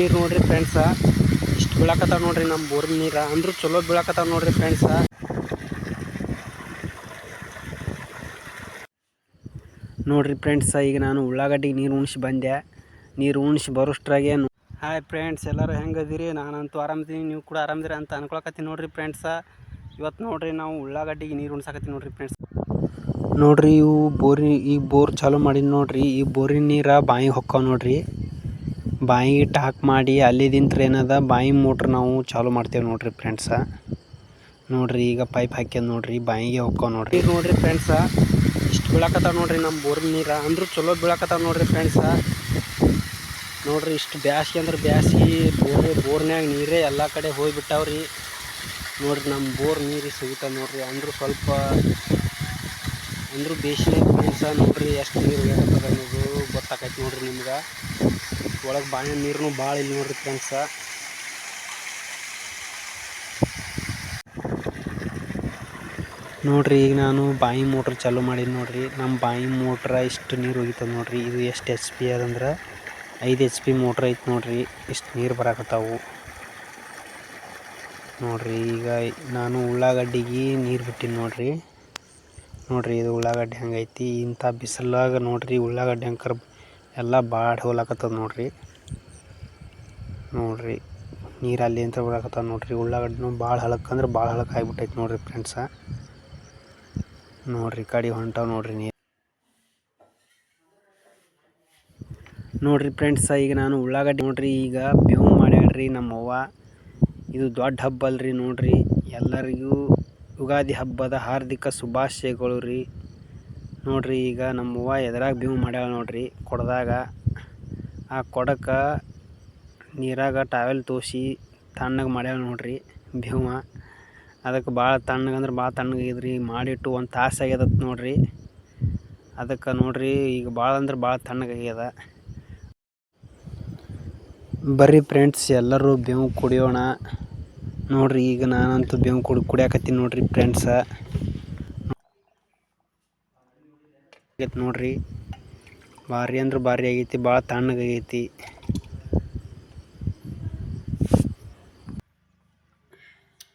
ನೀರು ನೋಡ್ರಿ ಫ್ರೆಂಡ್ಸ ಇಷ್ಟು ಬೀಳಾಕತ್ತಾವ ನೋಡ್ರಿ ನಮ್ಮ ಬೋರ್ ನೀರ. ಅಂದ್ರೂ ಚಲೋ ಬೀಳಾಕತ್ತಾವ ನೋಡ್ರಿ ಫ್ರೆಂಡ್ಸ ನೋಡ್ರಿ ಫ್ರೆಂಡ್ಸ ಈಗ ನಾನು ಉಳ್ಳಾಗಡ್ಡಿಗೆ ನೀರು ಉಣ್ಸಿ ಬಂದೆ. ನೀರು ಉಣ್ಸಿ ಬರೋಷ್ಟ್ರಾಗೆ ಹಾಯ್ ಫ್ರೆಂಡ್ಸ್ ಎಲ್ಲರೂ ಹೆಂಗದಿರಿ? ನಾನಂತೂ ಆರಾಮದೀನಿ. ನೀವು ಕೂಡ ಆರಾಮದಿರಿ ಅಂತ ಅನ್ಕೊಳಕತ್ತೀನಿ ನೋಡ್ರಿ ಫ್ರೆಂಡ್ಸ ಇವತ್ತು ನೋಡ್ರಿ ನಾವು ಉಳ್ಳಾಗಡ್ಡಿಗೆ ನೀರು ಉಣ್ಸಾಕತ್ತೀವಿ ನೋಡ್ರಿ ಫ್ರೆಂಡ್ಸ್ ನೋಡ್ರಿ ಇವು ಬೋರಿ ಈ ಬೋರ್ ಚಾಲೂ ಮಾಡೀನಿ ನೋಡ್ರಿ. ಈ ಬೋರಿನ ನೀರ ಬಾಯಿಗೆ ಹೊಕ್ಕಾವ ನೋಡ್ರಿ. ಬಾಯಿಗೆ ಟಾಕ್ ಮಾಡಿ ಅಲ್ಲಿದಿಂತ್ರ ಏನದ ಬಾಯಿ ಮೋಟ್ರ್ ನಾವು ಚಾಲೂ ಮಾಡ್ತೇವೆ ನೋಡ್ರಿ ಫ್ರೆಂಡ್ಸ ನೋಡ್ರಿ ಈಗ ಪೈಪ್ ಹಾಕ್ಯದ ನೋಡ್ರಿ, ಬಾಯಿಗೆ ಹೊಕ್ಕಾವ ನೋಡ್ರಿ. ನೋಡಿರಿ ಫ್ರೆಂಡ್ಸ ಇಷ್ಟು ಬೀಳಾಕತ್ತಾವ ನೋಡ್ರಿ ನಮ್ಮ ಬೋರಿನ ನೀರ. ಅಂದ್ರೂ ಚಲೋ ಬೀಳಾಕತ್ತಾವ ನೋಡ್ರಿ ಫ್ರೆಂಡ್ಸ ನೋಡ್ರಿ ಇಷ್ಟು ಬ್ಯಾಸ್ಗೆ ಅಂದ್ರೆ ಬ್ಯಾಸಿ ಬೋರ್, ಬೋರ್ನ್ಯಾಗ ನೀರೇ ಎಲ್ಲ ಕಡೆ ಹೋಗಿಬಿಟ್ಟಾವ್ರಿ. ನೋಡ್ರಿ ನಮ್ಮ ಬೋರ್ ನೀರು ಸಿಗುತ್ತ ನೋಡ್ರಿ. ಅಂದ್ರೂ ಸ್ವಲ್ಪ, ಅಂದ್ರೂ ಬೇಸಿಗೆ ಫ್ರೆಂಡ್ಸ ನೋಡ್ರಿ ಎಷ್ಟು ನೀರು ಬೇಕಾಗ್ತದೆ ಗೊತ್ತಾಕೈತಿ ನೋಡ್ರಿ ನಿಮ್ಗೆ. ಒಳಗೆ ಬಾವಿ ನೀರು ಭಾಳ ಇಲ್ಲಿ ನೋಡ್ರಿ ಫ್ರೆಂಡ್ಸ. ನೋಡ್ರಿ ಈಗ ನಾನು ಬಾಯಿ ಮೋಟ್ರ್ ಚಾಲೂ ಮಾಡೀನಿ ನೋಡ್ರಿ. ನಮ್ಮ ಬಾಯಿ ಮೋಟ್ರ ಇಷ್ಟು ನೀರು ಹೋಗಿತ್ತದ ನೋಡ್ರಿ. ಇದು ಎಷ್ಟು ಎಚ್ ಪಿ ಅದಂದ್ರೆ ಐದು ಎಚ್ ಪಿ ಮೋಟ್ರ್ ಐತೆ ನೋಡ್ರಿ. ಇಷ್ಟು ನೀರು ಬರಾಕತ್ತಾವು. ನೋಡ್ರಿ ಈಗ ನಾನು ಉಳ್ಳಾಗಡ್ಡಿಗೆ ನೀರು ಬಿಟ್ಟಿನಿ ನೋಡ್ರಿ. ನೋಡ್ರಿ ಇದು ಉಳ್ಳಾಗಡ್ಡಿ ಹಂಗೈತಿ. ಇಂಥ ಬಿಸಿಲಾಗ ನೋಡ್ರಿ ಉಳ್ಳಾಗಡ್ಡಿ ಅಂಕರ್ ಎಲ್ಲ ಬಾಡ್ ಹೋಗ್ಲಾಕತ್ತದ ನೋಡ್ರಿ. ನೋಡ್ರಿ, ನೀರು ಅಲ್ಲಿ ಅಂತ ಬಿಡಾಕತ್ತದ ನೋಡ್ರಿ. ಉಳ್ಳಾಗಡ್ಡಿನೂ ಭಾಳ ಹಳಕ್ಕಂದ್ರೆ ಭಾಳ ಹಳಕ್ಕೆ ಆಗ್ಬಿಟ್ಟೈತೆ ನೋಡ್ರಿ ಫ್ರೆಂಡ್ಸ ನೋಡ್ರಿ, ಕಡಿ ಹೊಂಟಾವ ನೋಡ್ರಿ ನೀರು. ನೋಡ್ರಿ ಫ್ರೆಂಡ್ಸ ಈಗ ನಾನು ಉಳ್ಳಾಗಡ್ಡಿ ನೋಡ್ರಿ, ಈಗ ಬೇವು ಮಾಡ್ಯಾಡ್ರಿ ನಮ್ಮವ್ವ. ಇದು ದೊಡ್ಡ ಹಬ್ಬ ಅಲ್ರಿ ನೋಡ್ರಿ. ಎಲ್ಲರಿಗೂ ಯುಗಾದಿ ಹಬ್ಬದ ಹಾರ್ದಿಕ ಶುಭಾಶಯಗಳು ರೀ. ನೋಡ್ರಿ, ಈಗ ನಮ್ಮವ್ವ ಎದ್ರಾಗ ಬೇವು ಮಾಡ್ಯಾಳ ನೋಡ್ರಿ, ಕೊಡದಾಗ ಆ ಕೊಡಕ್ಕೆ ನೀರಾಗ ಟಾವೆಲ್ ತೋಸಿ ತಣ್ಣಗೆ ಮಾಡ್ಯಾಳ ನೋಡ್ರಿ ಬೇವ ಅದಕ್ಕೆ ಭಾಳ ತಣ್ಣಗಂದ್ರೆ ಭಾಳ ತಣ್ಣಗಿದ್ರಿ ಮಾಡಿಟ್ಟು ಒಂದು ತಾಸು ಆಗ್ಯದ ನೋಡ್ರಿ. ಅದಕ್ಕೆ ನೋಡ್ರಿ, ಈಗ ಭಾಳ ಅಂದ್ರೆ ಭಾಳ ತಣ್ಣಗಾಗ್ಯದ ಬರ್ರಿ ಫ್ರೆಂಡ್ಸ್ ಎಲ್ಲರೂ ಬೇವು ಕುಡಿಯೋಣ. ನೋಡ್ರಿ, ಈಗ ನಾನಂತೂ ಬೇವು ಕುಡಿ, ಕುಡಿಯಾಕತ್ತೀನಿ ನೋಡ್ರಿ ಫ್ರೆಂಡ್ಸ ಆಗೈತೆ ನೋಡ್ರಿ. ಭಾರಿ ಅಂದ್ರೆ ಭಾರಿ ಆಗೈತಿ ಭಾಳ ತಣ್ಣಗಾಗೈತಿ.